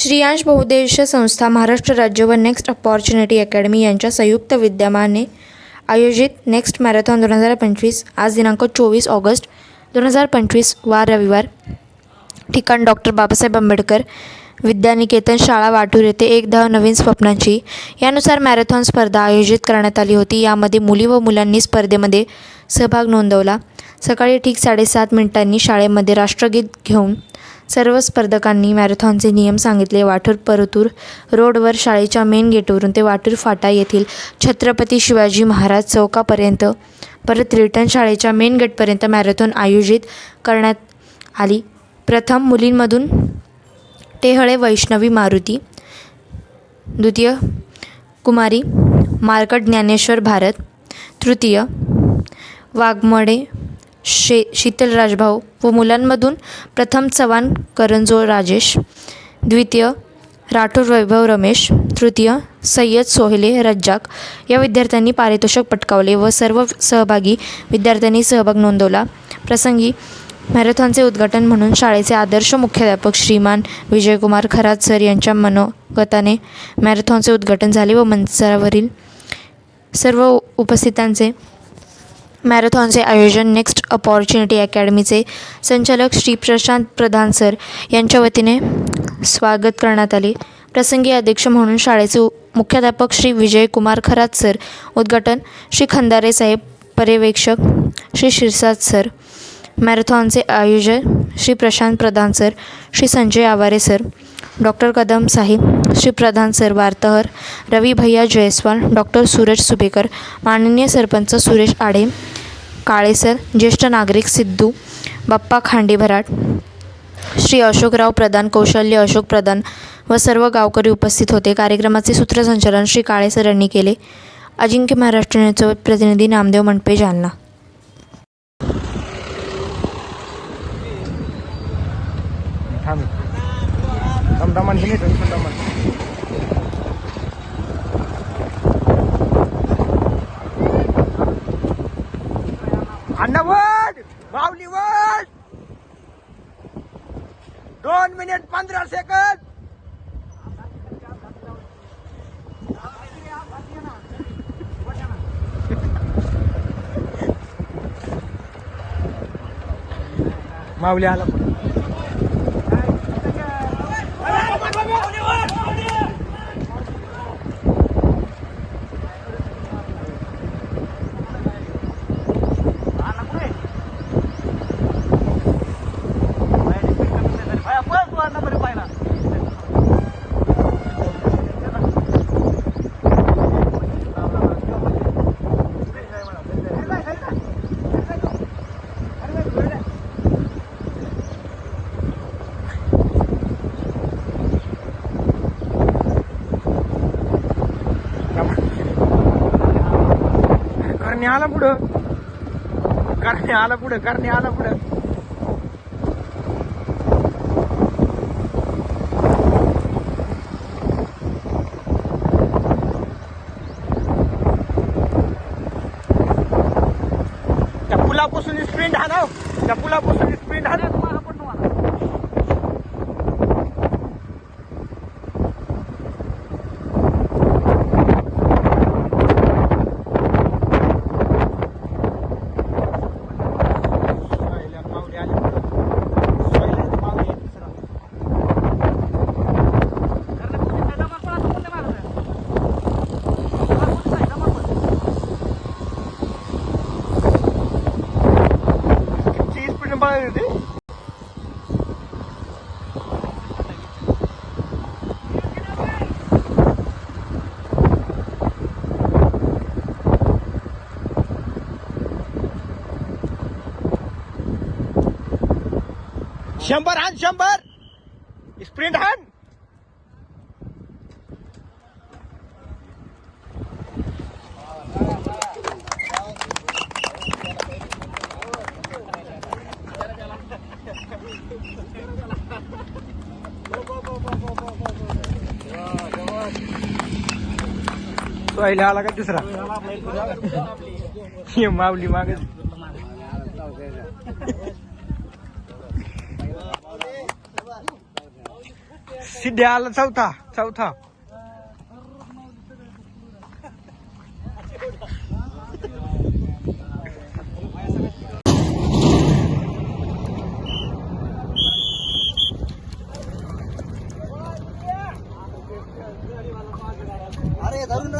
श्रीयांश बहुउद्देशीय संस्था महाराष्ट्र राज्य व नेक्स्ट अपॉर्च्युनिटी अकॅडमी यांच्या संयुक्त विद्यमाने आयोजित नेक्स्ट मॅरेथॉन दोन हजार पंचवीस आज दिनांक चोवीस ऑगस्ट दोन हजार पंचवीस वार रविवार. ठिकाण डॉक्टर बाबासाहेब आंबेडकर विद्यानिकेतन शाळा वाटूर येथे एक दहा नवीन स्वप्नांची यानुसार मॅरेथॉन स्पर्धा आयोजित करण्यात आली होती. यामध्ये मुली व मुलांनी स्पर्धेमध्ये सहभाग नोंदवला. सकाळी ठीक साडेसात मिनिटांनी शाळेमध्ये राष्ट्रगीत घेऊन सर्व स्पर्धकांनी मॅरेथॉनचे नियम सांगितले. वाठूर परतूर रोडवर शाळेच्या मेन गेटवरून ते वाटूर फाटा येथील छत्रपती शिवाजी महाराज चौकापर्यंत परत रिटर्न शाळेच्या मेन गेटपर्यंत मॅरेथॉन आयोजित करण्यात आली. प्रथम मुलींमधून टेहळे वैष्णवी मारुती द्वितीय कुमारी मार्कट ज्ञानेश्वर भारत तृतीय वाघमडे शे शीतल राजभाऊ व मुलांमधून प्रथम चव्हाण करंजोळ राजेश द्वितीय राठोड वैभव रमेश तृतीय सय्यद सोहेले रज्जाक. या विद्यार्थ्यांनी पारितोषिक पटकावले व सर्व सहभागी विद्यार्थ्यांनी सहभाग नोंदवला. प्रसंगी मॅरेथॉनचे उद्घाटन म्हणून शाळेचे आदर्श मुख्याध्यापक श्रीमान विजयकुमार खरात सर यांच्या मनोगताने मॅरेथॉनचे उद्घाटन झाले व मंचावरील सर्व उपस्थितांचे मॅरेथॉनचे आयोजन नेक्स्ट अपॉर्च्युनिटी अकॅडमीचे संचालक श्री प्रशांत प्रधान सर यांच्या वतीने स्वागत करण्यात आले. प्रसंगी अध्यक्ष म्हणून शाळेचे मुख्याध्यापक श्री विजयकुमार खरात सर उद्घाटन श्री खंदारे साहेब पर्यवेक्षक श्री शिरसाद सर मॅरेथॉनचे आयोजक Shri Prashant Pradhan sir Shri Sanjay Aware sir doctor Kadam साहेब श्री प्रधान सर वार्ताहर रवी भैया जयस्वाल डॉक्टर सूरज सुभेकर माननीय सरपंच सुरेश आडे काळे सर ज्येष्ठ नागरिक सिद्धू बाप्पा खांडे भराट श्री अशोकराव प्रधान कौशल्य अशोक प्रधान व सर्व गावकरी उपस्थित होते कार्यक्रमाचे सूत्रसंचालन श्री काळे सर यांनी केले अजिंक्य महाराष्ट्र न्यूजचे प्रतिनिधी नामदेव मंडपे जालना थांब दमदमान हे दोन मिनिट पंधरा सेकंद. माऊली आला करणे आला पुढं. करणे आला पुढं करणे आला पुढं. त्या पुलापासून स्प्रिंट हा त्या पुलापासून स्प्रिंट हा माऊली आली पुढं माऊली आहे तिसरा किती स्पीड शंभर हान शंभर. स्प्रिंट हान. सोयला आला का दुसरा? हे माऊली माग. सिद्धे आला चौथा चौथा.